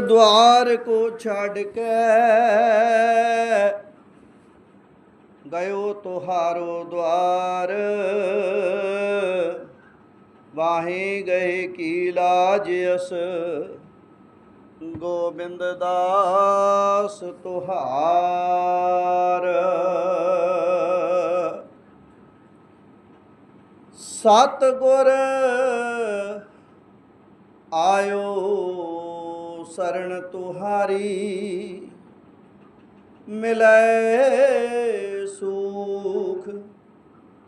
ਦੁਆਰ ਕੋ ਛੱਡ ਕੇ ਗਇਓ ਤੋਹਾਰੋ ਦੁਆਰ ਵਾਹੇ ਗਏ ਕੀ ਲਾਜ ਅਸ? ਗੋਬਿੰਦ ਦਾਸ ਤੁਹਾਰ। ਸਤ ਗੁਰ ਆਇਓ ਸਰਣ ਤੁਹਾਰੀ ਮਿਲੈ ਸੁਖ।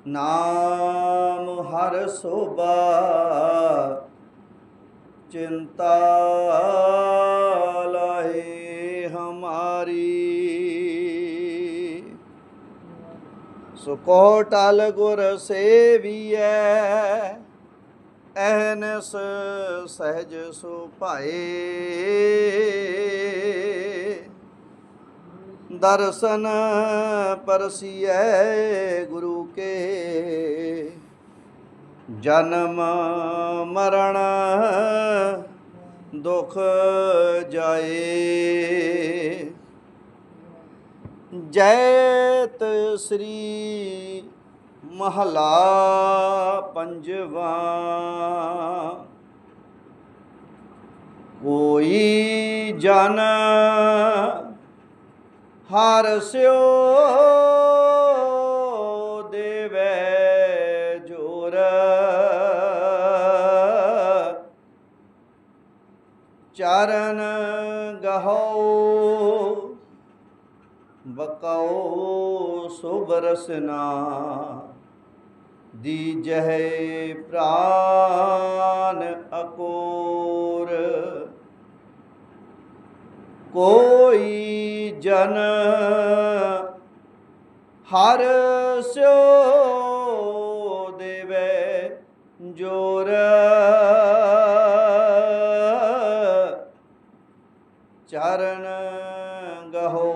ਨਾਮ ਹਰ ਸੋਭਾ ਚਿੰਤਾ ਲਾਏ ਹਮਾਰੀ। ਸੁਕੋਟਲ ਗੁਰ ਸੇਵੀਐ ਐਨਸ ਸਹਿਜ ਸੁਭਾਏ ਦਰਸ਼ਨ ਪਰਸੀਐ ਗੁਰੂ ਕੇ। ਜਨਮ ਮਰਨ ਦੁਖ ਜਾਏ। ਜੈਤ ਸ੍ਰੀ ਮਹਲਾ ਪੰਜਵਾ। ਕੋਈ ਜਨ ਹਰ ਸਿਓ ਦੇਵੇ ਜੋਰ। ਚਰਨ ਗਹੋ ਬਕਾਓ ਸੁਭ ਰਸਨਾ। ਦੀਜਹਿ ਪ੍ਰਾਨ ਅਕੋਰ। ਕੋਈ ਜਨ ਹਰ ਸਿਓ ਦੇਵੇ ਜੋਰ। ਚਰਨ ਗਹੋ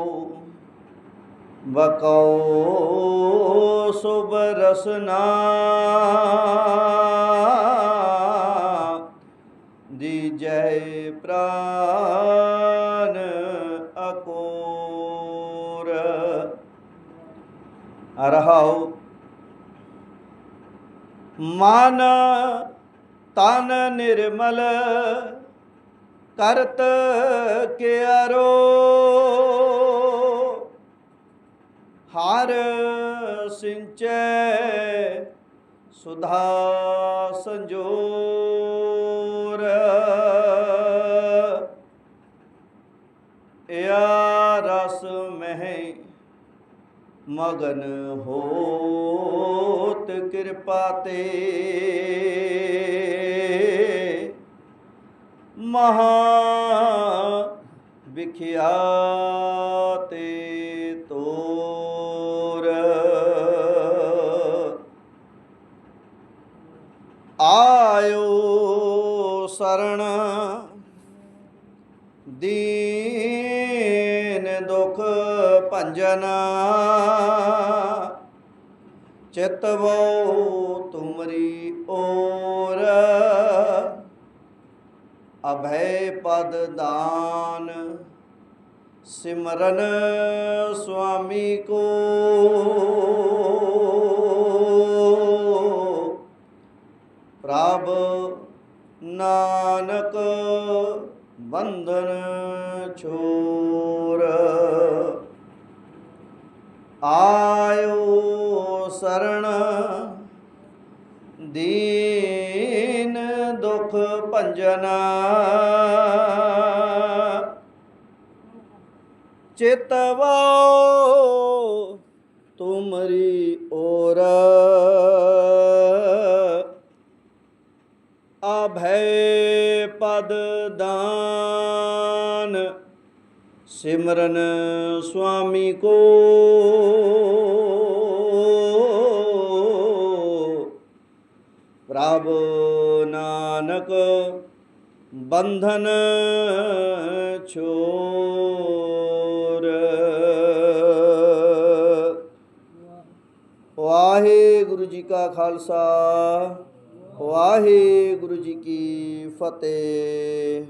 ਬਕਉ ਰਸਨਾ ਦੀ ਜੈ ਪ੍ਰਾਨ ਅਕੋਰ। ਅਰਹਾਉ ਮਨ ਤਨ ਨਿਰਮਲ ਕਰਤ ਕੇ ਕਿਆਰੋ ਹਰ ਸਿੰਚੈ ਸੁਧਾ ਸੰਜੋਰ। ਇਆ ਰਸ ਮਹਿ ਮਗਨ ਹੋਤ ਕਿਰਪਾ ਤੇ। ਮਹਾ ਵਿਖਿਆ ਤੇ ਸਰਣ ਦੀਨ ਦੁਖ ਭੰਜਨ। ਚਿਤਵੋ ਤੁਮਰੀ ਓਰ। ਅਭੈ ਪਦ ਦਾਨ। ਸਿਮਰਨ ਸੁਆਮੀ ਕੋ। ਪ੍ਰਭ ਨਾਨਕ ਬੰਧਨ ਛੋਰ। ਆਇਓ ਸਰਣ ਦੀਨ ਦੁਖ ਭੰਜਨਾ। ਚਿਤਵਾ ਤੁਮਰੀ ਓਰ ਭੈ ਪਦ ਦਾਨ। ਸਿਮਰਨ ਸੁਆਮੀ ਕੋ। ਪ੍ਰਭ ਨਾਨਕ ਬੰਧਨ ਛੋਰ। ਵਾਹਿਗੁਰੂ ਜੀ ਕਾ ਖਾਲਸਾ। ਵਾਹਿਗੁਰੂ ਜੀ ਕੀ ਫਤਿਹ।